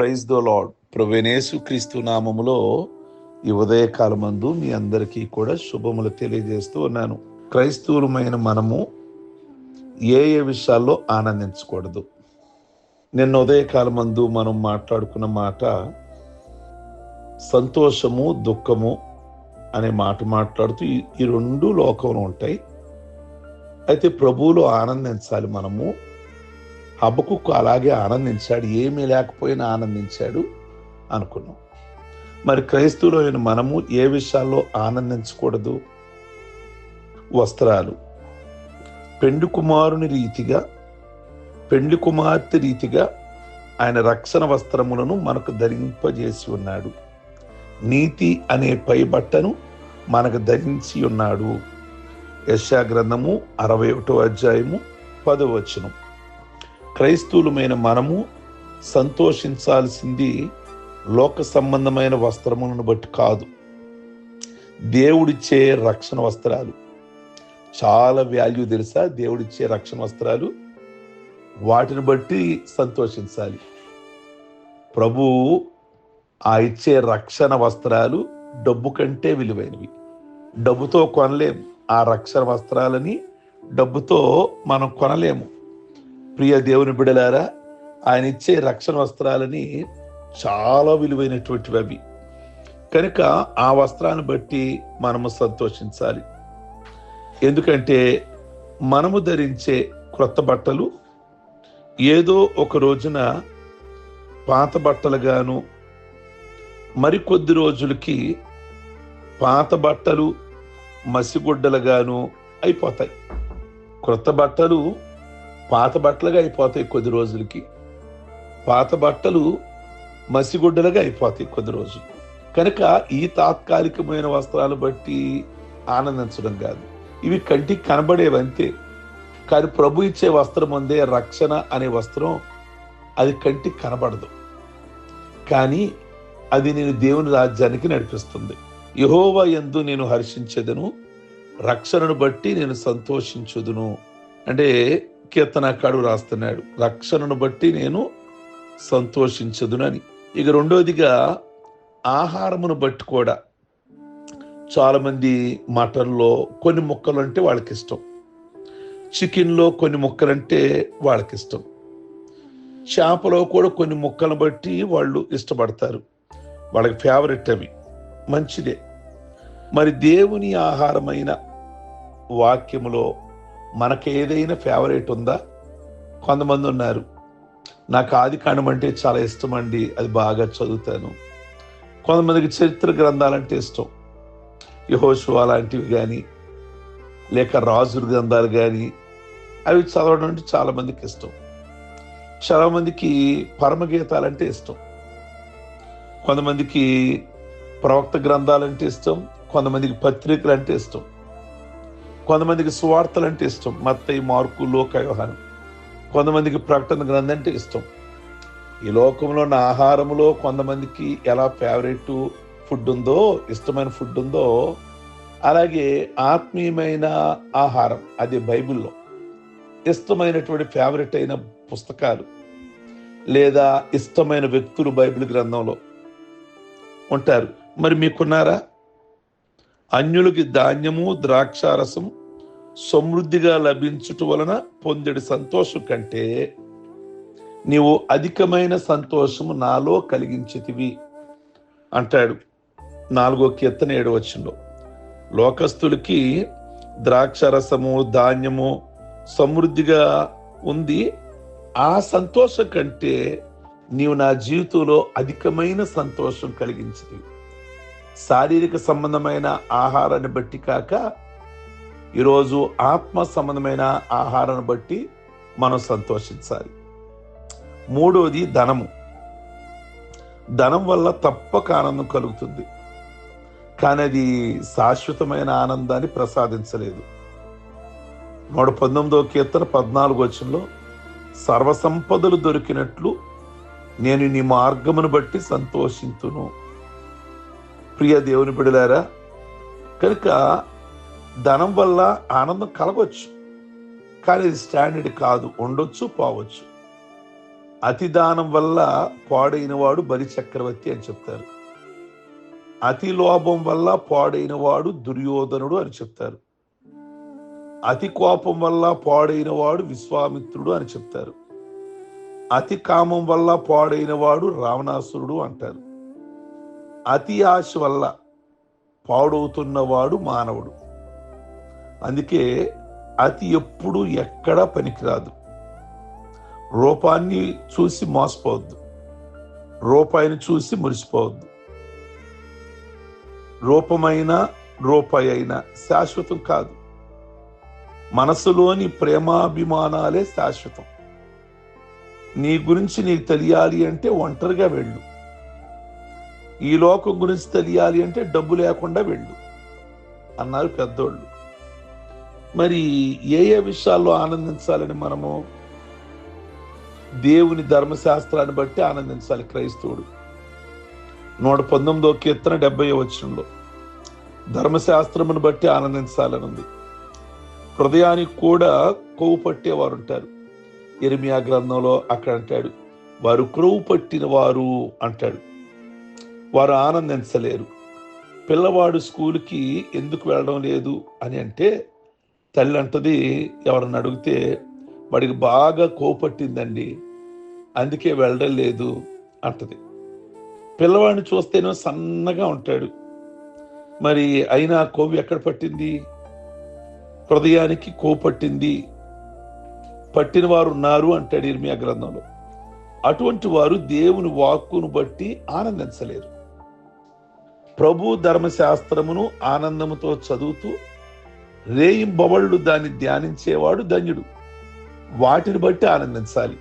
Praise the lord ప్రవేణేసు క్రీస్తు నామములో ఈ ఉదయకాలమందు మీ అందరికీ కూడా శుభములు తెలియజేస్తూ ఉన్నాను. క్రైస్తవులమైన మనము ఏ ఏ విషయాల్లో ఆనందించకూడదు. నిన్న ఉదయకాలమందు మనం మాట్లాడుకున్న మాట సంతోషము దుఃఖము అనే మాట మాట్లాడుతూ ఈ- ఈ రెండు లోకంలో ఉంటాయి. అయితే ప్రభువులో ఆనందించాలి మనము. హబ్బకుక్కు అలాగే ఆనందించాడు ఏమీ లేకపోయినా ఆనందించాడు అనుకున్నాం. మరి క్రైస్తవులైన మనము ఏ విషయాల్లో ఆనందించకూడదు? వస్త్రాలు. పెండు కుమారుని రీతిగా పెండు కుమార్తె రీతిగా ఆయన రక్షణ వస్త్రములను మనకు ధరింపజేసి ఉన్నాడు. నీతి అనే పైబట్టను మనకు ధరించి ఉన్నాడు. యశా గ్రంథము అరవై ఒకటో అధ్యాయము పదవచనం క్రైస్తవులమైన మనము సంతోషించాల్సింది లోక సంబంధమైన వస్త్రములను బట్టి కాదు. దేవుడిచ్చే రక్షణ వస్త్రాలు. చాలా వాల్యూ తెలుసా? దేవుడిచ్చే రక్షణ వస్త్రాలు. వాటిని బట్టి సంతోషించాలి. ప్రభు ఆ ఇచ్చే రక్షణ వస్త్రాలు డబ్బు కంటే విలువైనవి. డబ్బుతో కొనలేము ఆ రక్షణ వస్త్రాలని డబ్బుతో మనం కొనలేము. ప్రియ దేవుని బిడలారా ఆయన ఇచ్చే రక్షణ వస్త్రాలని చాలా విలువైనటువంటివి అవి. కనుక ఆ వస్త్రాన్ని బట్టి మనము సంతోషించాలి. ఎందుకంటే మనము ధరించే క్రొత్త బట్టలు ఏదో ఒక రోజున పాత బట్టలుగాను మరికొద్ది రోజులకి పాత బట్టలు మసిగుడ్డలుగాను అయిపోతాయి. క్రొత్త బట్టలు పాత బట్టలుగా అయిపోతాయి కొద్ది రోజులకి. పాత బట్టలు మసిగుడ్డలుగా అయిపోతాయి కొద్ది రోజులు. కనుక ఈ తాత్కాలికమైన వస్త్రాలు బట్టి ఆనందించడం కాదు. ఇవి కంటికి కనబడేవంతే కానీ ప్రభు ఇచ్చే వస్త్రం ఉందే రక్షణ అనే వస్త్రం అది కంటికి కనబడదు. కానీ అది నేను దేవుని రాజ్యానికి నడిపిస్తుంది. యహోవా ఎందు నేను హర్షించేదను. రక్షణను బట్టి నేను సంతోషించుదును. అంటే కీర్తనకాడు రాస్తున్నాడు. రక్షణను బట్టి నేను సంతోషించదునని. ఇక రెండోదిగా ఆహారమును బట్టి కూడా చాలామంది మటన్లో కొన్ని ముక్కలు అంటే వాళ్ళకి ఇష్టం చికెన్లో కొన్ని ముక్కలంటే వాళ్ళకి ఇష్టం చేపలో కూడా కొన్ని ముక్కలను బట్టి వాళ్ళు ఇష్టపడతారు. వాళ్ళకి ఫేవరెట్ అవి. మంచిదే. మరి దేవుని ఆహారమైన వాక్యములో మనకి ఏదైనా ఫేవరెట్ ఉందా? కొంతమంది ఉన్నారు. నాకు ఆది కాండం అంటే చాలా ఇష్టం అండి అది బాగా చదువుతాను. కొంతమందికి చరిత్ర గ్రంథాలంటే ఇష్టం. యహోశువా లాంటివి కానీ లేక రాజుల గ్రంథాలు కానీ అవి చదవడం అంటే చాలామందికి ఇష్టం. చాలామందికి పరమగీతాలంటే ఇష్టం. కొంతమందికి ప్రవక్త గ్రంథాలంటే ఇష్టం. కొంతమందికి పత్రికలు అంటే ఇష్టం. కొంతమందికి సువార్తలు అంటే ఇష్టం. మత్తయి మార్కు లోక వ్యవహారం కొంతమందికి ప్రకటన గ్రంథం అంటే ఇష్టం. ఈ లోకంలో ఉన్న ఆహారంలో కొంతమందికి ఎలా ఫేవరెట్ ఫుడ్ ఉందో ఇష్టమైన ఫుడ్ ఉందో అలాగే ఆత్మీయమైన ఆహారం అది బైబిల్లో ఇష్టమైనటువంటి ఫేవరెట్ అయిన పుస్తకాలు లేదా ఇష్టమైన వ్యక్తులు బైబిల్ గ్రంథంలో ఉంటారు. మరి మీకున్నారా? అన్యులకి ధాన్యము ద్రాక్షారసం సమృద్ధిగా లభించుట వలన పొందడి సంతోషం కంటే నీవు అధికమైన సంతోషము నాలో కలిగించితివి. అంటాడు నాలుగో కీర్తన ఏడు వచ్చంలో లోకస్తులకి ద్రాక్షరసము ధాన్యము సమృద్ధిగా ఉంది. ఆ సంతోషం కంటే నీవు నా జీవితంలో అధికమైన సంతోషం కలిగించింది శారీరక సంబంధమైన ఆహారాన్ని బట్టి కాక ఈరోజు ఆత్మ సంబంధమైన ఆహారాన్ని బట్టి మనం సంతోషించాలి. మూడోది ధనము. ధనం వల్ల తప్పక ఆనందం కలుగుతుంది. కానీ అది శాశ్వతమైన ఆనందాన్ని ప్రసాదించలేదు. నూట పంతొమ్మిదో కీర్తన పద్నాలుగు వచ్చంలో సర్వసంపదలు దొరికినట్లు నేను నీ మార్గమును బట్టి సంతోషింతును. ప్రియ దేవుని బిడలారా కనుక ధనం వల్ల ఆనందం కలగవచ్చు కానీ ఇది స్టాండర్డ్ కాదు ఉండొచ్చు పోవచ్చు. అతి దానం వల్ల పాడైన వాడు బలి చక్రవర్తి అని చెప్తారు. అతి లోభం వల్ల పాడైన వాడు దుర్యోధనుడు అని చెప్తారు. అతి కోపం వల్ల పాడైన వాడు విశ్వామిత్రుడు అని చెప్తారు. అతి కామం వల్ల పాడైన వాడు రావణాసురుడు అంటారు. అతి ఆశ వల్ల పాడవుతున్నవాడు మానవుడు. అందుకే అతి ఎప్పుడు ఎక్కడా పనికిరాదు. రూపాన్ని చూసి మోసపోవద్దు. రూపాయిని చూసి మురిసిపోవద్దు. రూపమైన రూపాయి అయినా శాశ్వతం కాదు. మనసులోని ప్రేమాభిమానాలే శాశ్వతం. నీ గురించి నీకు తెలియాలి అంటే ఒంటరిగా వెళ్ళు. ఈ లోకం గురించి తెలియాలి అంటే డబ్బు లేకుండా వెళ్ళు అన్నారు పెద్దోళ్ళు. మరి ఏ ఏ విషయాల్లో ఆనందించాలని మనము దేవుని ధర్మశాస్త్రాన్ని బట్టి ఆనందించాలి క్రైస్తవుడు. నూట పంతొమ్మిదో కీర్తన డెబ్బై వచ్చంలో ధర్మశాస్త్రమును బట్టి ఆనందించాలని ఉంది. హృదయానికి కూడా కొవ్వు పట్టేవారు ఉంటారు. ఎరిమియా గ్రంథంలో అక్కడ అంటాడు వారు క్రొవ్వు పట్టిన వారు అంటాడు. వారు ఆనందించలేరు. పిల్లవాడు స్కూల్కి ఎందుకు వెళ్ళడం లేదు అని అంటే తల్లి అంటది ఎవరన్నా అడిగితే వాడికి బాగా కోపట్టిందండి అందుకే వెళ్ళడం లేదు అంటది. పిల్లవాడిని చూస్తేనో సన్నగా ఉంటాడు. మరి అయినా కోవి ఎక్కడ పట్టింది? హృదయానికి కోపట్టింది. పట్టిన వారు ఉన్నారు అంటాడు ఇర్మియా గ్రంథంలో. అటువంటి వారు దేవుని వాక్కును బట్టి ఆనందించలేరు. ప్రభు ధర్మశాస్త్రమును ఆనందముతో చదువుతూ రేయింబవళ్ళు దాన్ని ధ్యానించేవాడు ధన్యుడు. వాటిని బట్టి ఆనందించాలి.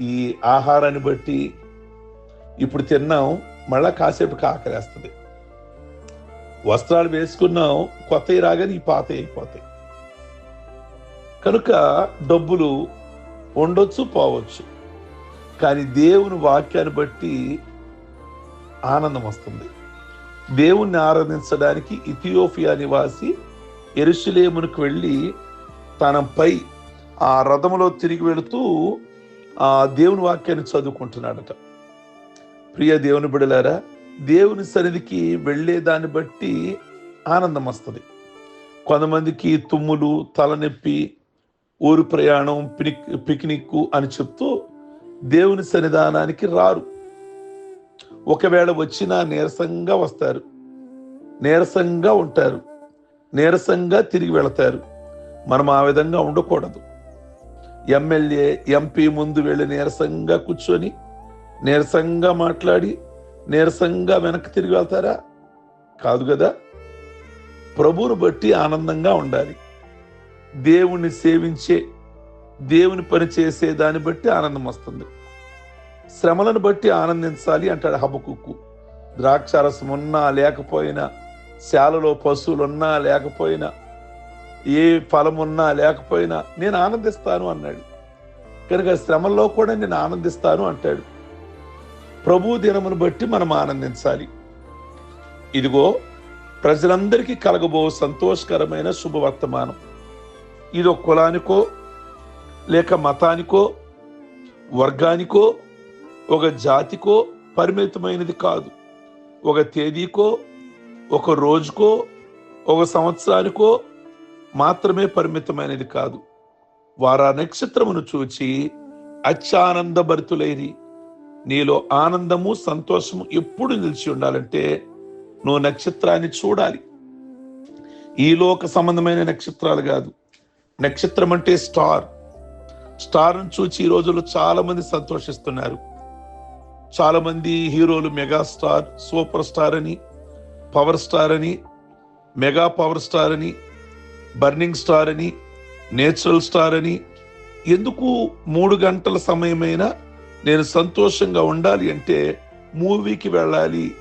ఈ ఆహారాన్ని బట్టి ఇప్పుడు తిన్నాం మళ్ళా కాసేపుకి ఆకలేస్తుంది. వస్త్రాలు వేసుకున్నాం కొత్తవి రాగానే ఈ పాత అయిపోతాయి. కనుక డబ్బులు ఉండొచ్చు పోవచ్చు. కానీ దేవుని వాక్యాన్ని బట్టి ఆనందం వస్తుంది. దేవుణ్ణి ఆరాధించడానికి ఇథియోపియా నివాసి ఎరుసలేమునికి వెళ్ళి తనపై ఆ రథములో తిరిగి వెళుతూ ఆ దేవుని వాక్యాన్ని చదువుకుంటున్నాడట. ప్రియ దేవుని బిడలారా దేవుని సన్నిధికి వెళ్ళే దాన్ని బట్టి ఆనందం వస్తుంది. కొంతమందికి తుమ్ములు తలనొప్పి ఊరు ప్రయాణం పిక్ పిక్నిక్ అని చెప్తూ దేవుని సన్నిధానానికి రారు. ఒకవేళ వచ్చినా నీరసంగా వస్తారు. నీరసంగా ఉంటారు. నీరసంగా తిరిగి వెళతారు. మనం ఆ విధంగా ఉండకూడదు. ఎమ్మెల్యే ఎంపీ ముందు వెళ్ళి నీరసంగా కూర్చొని నీరసంగా మాట్లాడి నీరసంగా వెనక్కి తిరిగి వెళ్తారా? కాదు కదా. ప్రభువును బట్టి ఆనందంగా ఉండాలి. దేవుణ్ణి సేవించే దేవుని పని చేసే దాన్ని బట్టి ఆనందం వస్తుంది. శ్రమలను బట్టి ఆనందించాలి అంటాడు హబకుక్కు. ద్రాక్షారసం ఉన్నా లేకపోయినా శాలలో పశువులు ఉన్నా లేకపోయినా ఏ ఫలమున్నా ఉన్నా లేకపోయినా నేను ఆనందిస్తాను అన్నాడు. కనుక శ్రమల్లో కూడా నేను ఆనందిస్తాను అంటాడు. ప్రభు దినమును బట్టి మనం ఆనందించాలి. ఇదిగో ప్రజలందరికీ కలగబో సంతోషకరమైన శుభవర్తమానం. ఇది ఒక కులానికో లేక మతానికో వర్గానికో ఒక జాతికో పరిమితమైనది కాదు. ఒక తేదీకో ఒక రోజుకో ఒక సంవత్సరానికో మాత్రమే పరిమితమైనది కాదు. వారు ఆ నక్షత్రమును చూచి అత్యానందభరితులైరి. నీలో ఆనందము సంతోషము ఎప్పుడు నిలిచి ఉండాలంటే నువ్వు నక్షత్రాన్ని చూడాలి. ఈ లోక సంబంధమైన నక్షత్రాలు కాదు. నక్షత్రం అంటే స్టార్. స్టార్ను చూచి ఈ రోజుల్లో చాలా మంది సంతోషిస్తున్నారు. చాలా మంది హీరోలు మెగా స్టార్ సూపర్ స్టార్ అని పవర్ స్టార్ అని మెగా పవర్ స్టార్ అని బర్నింగ్ స్టార్ అని నేచురల్ స్టార్ అని ఎందుకు మూడు గంటల సమయమైనా నేను సంతోషంగా ఉండాలి అంటే మూవీకి వెళ్ళాలి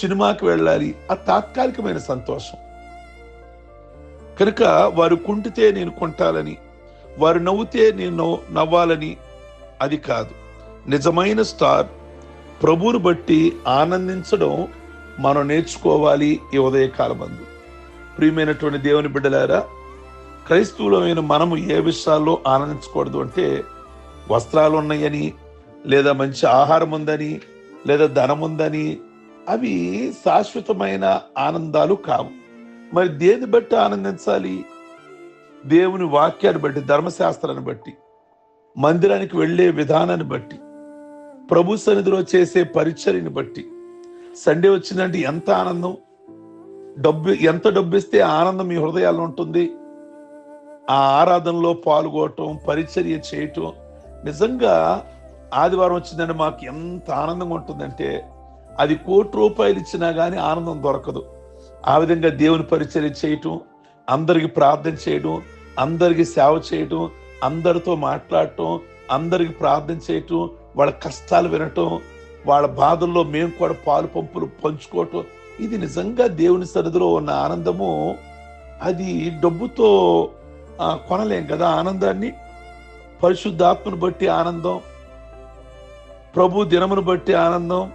సినిమాకి వెళ్ళాలి ఆ తాత్కాలికమైన సంతోషం. కనుక వారు కుంటితే నేను కొంటాలని వారు నవ్వుతే నేను నవ్వు- నవ్వాలని అది కాదు. నిజమైన స్టార్ ప్రభువును బట్టి ఆనందించడం మనం నేర్చుకోవాలి ఈ ఉదయకాలమందు. ప్రియమైనటువంటి దేవుని బిడ్డలారా క్రైస్తవులమైన మనము ఏ విషయాల్లో ఆనందించకూడదు అంటే వస్త్రాలు ఉన్నాయని లేదా మంచి ఆహారం ఉందని లేదా ధనం ఉందని అవి శాశ్వతమైన ఆనందాలు కావు. మరి దేని బట్టి ఆనందించాలి? దేవుని వాక్యాన్ని బట్టి ధర్మశాస్త్రాన్ని బట్టి మందిరానికి వెళ్ళే విధానాన్ని బట్టి ప్రభు సన్నిధిలో చేసే పరిచర్యని బట్టి సండే వచ్చిందంటే ఎంత ఆనందం? డబ్బు ఎంత డబ్బు ఇస్తే ఆనందం మీ హృదయాల్లో ఉంటుంది? ఆ ఆరాధనలో పాల్గొనటం పరిచర్య చేయటం నిజంగా ఆదివారం వచ్చిందంటే మాకు ఎంత ఆనందంగా ఉంటుందంటే అది కోటి రూపాయలు ఇచ్చినా కానీ ఆనందం దొరకదు. ఆ విధంగా దేవుని పరిచర్య చేయటం అందరికి ప్రార్థన చేయడం అందరికి సేవ చేయటం అందరితో మాట్లాడటం అందరికి ప్రార్థన చేయటం వాళ్ళ కష్టాలు వినటం వాళ్ళ బాధల్లో మేము కూడా పాలు పంపులు పంచుకోవటం. ఇది నిజంగా దేవుని సన్నిధిలో ఉన్న ఆనందము. అది డబ్బుతో కొనలేం కదా ఆనందాన్ని. పరిశుద్ధాత్మను బట్టి ఆనందం. ప్రభు దినమును బట్టి ఆనందం.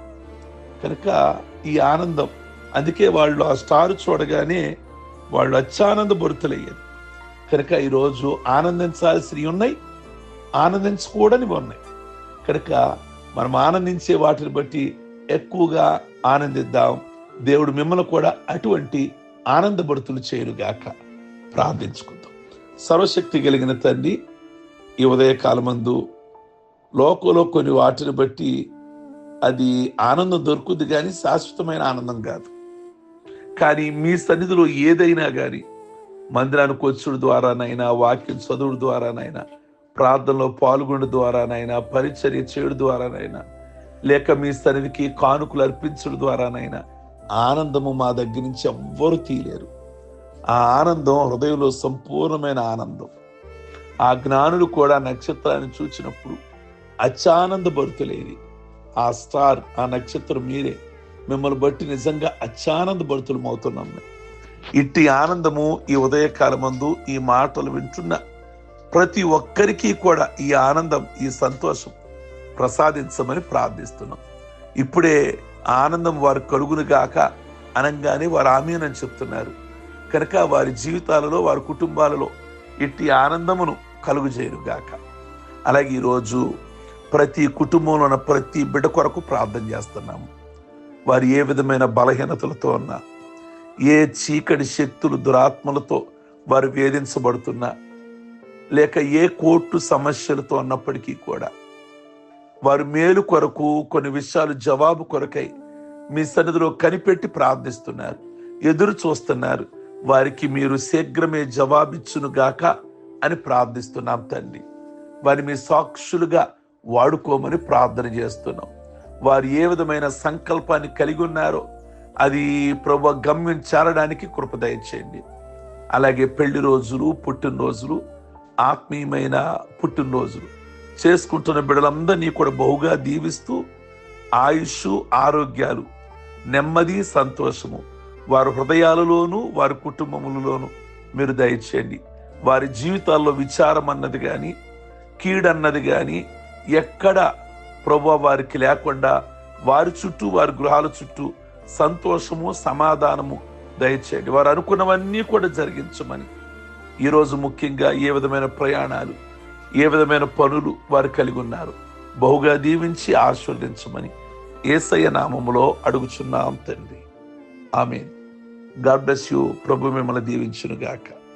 కనుక ఈ ఆనందం. అందుకే వాళ్ళు ఆ స్టార్ చూడగానే వాళ్ళు అత్యానంద భరితులయ్యారు. కనుక ఈరోజు ఆనందించాల్సినవి ఉన్నాయి. ఆనందించకూడనివి ఉన్నాయి. కనుక మనం ఆనందించే వాటిని బట్టి ఎక్కువగా ఆనందిద్దాం. దేవుడు మిమ్మల్ని కూడా అటువంటి ఆనందభరితులు చేయనుగాక ప్రార్థించుకుందాం. సర్వశక్తి కలిగిన తండ్రి ఈ ఉదయకాలమందు లోకంలో కొన్ని వాటిని బట్టి అది ఆనందం దొరుకుద్ది కానీ శాశ్వతమైన ఆనందం కాదు. కానీ మీ సన్నిధిలో ఏదైనా కానీ మందిరానికి వచ్చుడు ద్వారానైనా వాక్యం చదువుడు ద్వారానైనా ప్రార్థనలో పాల్గొనడం ద్వారానైనా పరిచర్య చేయడం ద్వారానైనా లేక మీ సన్నిధికి కానుకలు అర్పించడం ద్వారానైనా ఆనందము మా దగ్గర నుంచి ఎవ్వరు తీయలేరు. ఆ ఆనందం హృదయంలో సంపూర్ణమైన ఆనందం. ఆ జ్ఞానులు కూడా నక్షత్రాన్ని చూచినప్పుడు అత్యానంద భరుతులేది ఆ స్టార్ ఆ నక్షత్రం మీరే. మిమ్మల్ని బట్టి నిజంగా అత్యానంద భరుతులం అవుతున్నాం ఇట్టి ఆనందము ఈ ఉదయకాలమందు ఈ మాటలు వింటున్న ప్రతి ఒక్కరికి కూడా ఈ ఆనందం ఈ సంతోషం ప్రసాదించమని ప్రార్థిస్తున్నాం. ఇప్పుడే ఆనందం వారు కలుగును గాక అనగానే వారు ఆమెనని చెప్తున్నారు. కనుక వారి జీవితాలలో వారి కుటుంబాలలో ఇట్టి ఆనందమును కలుగుజేయను గాక. అలాగే ఈరోజు ప్రతి కుటుంబంలో ఉన్న ప్రతి బిడ్డ కొరకు ప్రార్థన చేస్తున్నాము వారు ఏ విధమైన బలహీనతలతో ఉన్నా ఏ చీకటి శక్తులు దురాత్మలతో వారు వేధించబడుతున్నా లేక ఏ కోర్టు సమస్యలతో ఉన్నప్పటికీ కూడా వారు మేలు కొరకు కొన్ని విషయాలు జవాబు కొరకై మీ సన్నిధిలో కనిపెట్టి ప్రార్థిస్తున్నారు ఎదురు చూస్తున్నారు. వారికి మీరు శీఘ్రమే జవాబిచ్చును గాక అని ప్రార్థిస్తున్నాం తండ్రి వారి మీ సాక్షులుగా వాడుకోమని ప్రార్థన చేస్తున్నాం. వారు ఏ విధమైన సంకల్పాన్ని కలిగి ఉన్నారో అది ప్రభు గమ్యం చేరడానికి కృప దయచేయండి. అలాగే పెళ్ళి రోజులు పుట్టినరోజులు ఆత్మీయమైన పుట్టినరోజులు. చేసుకుంటున్న బిడ్డలందరినీ కూడా బహుగా దీవిస్తూ ఆయుష్ ఆరోగ్యాలు నెమ్మది సంతోషము. వారి హృదయాలలోనూ వారి కుటుంబములలోనూ మీరు దయచేయండి. వారి జీవితాల్లో విచారం అన్నది కానీ కీడన్నది కానీ ఎక్కడ ప్రభు వారికి లేకుండా వారి చుట్టూ వారి గృహాల చుట్టూ సంతోషము సమాధానము దయచేయండి. వారు అనుకున్నవన్నీ కూడా జరిగించమని ఈరోజు ముఖ్యంగా ఏ విధమైన ప్రయాణాలు ఏ విధమైన పనులు వారు కలిగి ఉన్నారు? బహుగా దీవించి ఆశీర్వదించమని ఏసయ్య నామములో అడుగుచున్నాం తండ్రి. ఆమె గాడ్ బ్లెస్ యూ. ప్రభు మిమ్మల్ని దీవించునుగాక.